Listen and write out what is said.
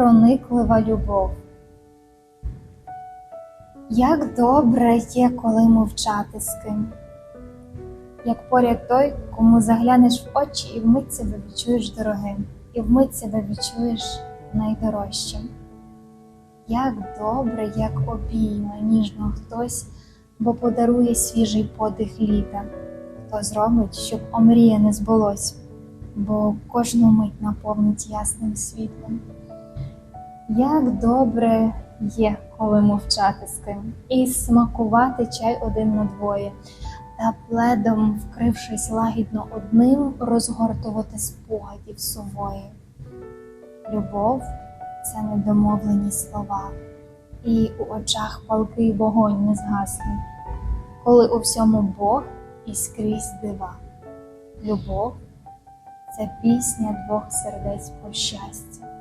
прониклива любов. Як добре є, коли мовчати з ким, як поряд той, кому заглянеш в очі і вмить себе відчуєш дорогим, і вмить себе відчуєш найдорожчим. Як добре, як обійме ніжно хтось, бо подарує свіжий подих літа, хто зробить, щоб омрія не збулось, бо кожну мить наповнить ясним світлом. Як добре є, коли мовчати з ким, і смакувати чай один на двоє, та пледом, вкрившись лагідно одним, розгортувати спогадів сувої. Любов це недомовлені слова, і у очах палкий вогонь не згасне, коли у всьому Бог і скрізь дива. Любов це пісня двох сердець про щастя.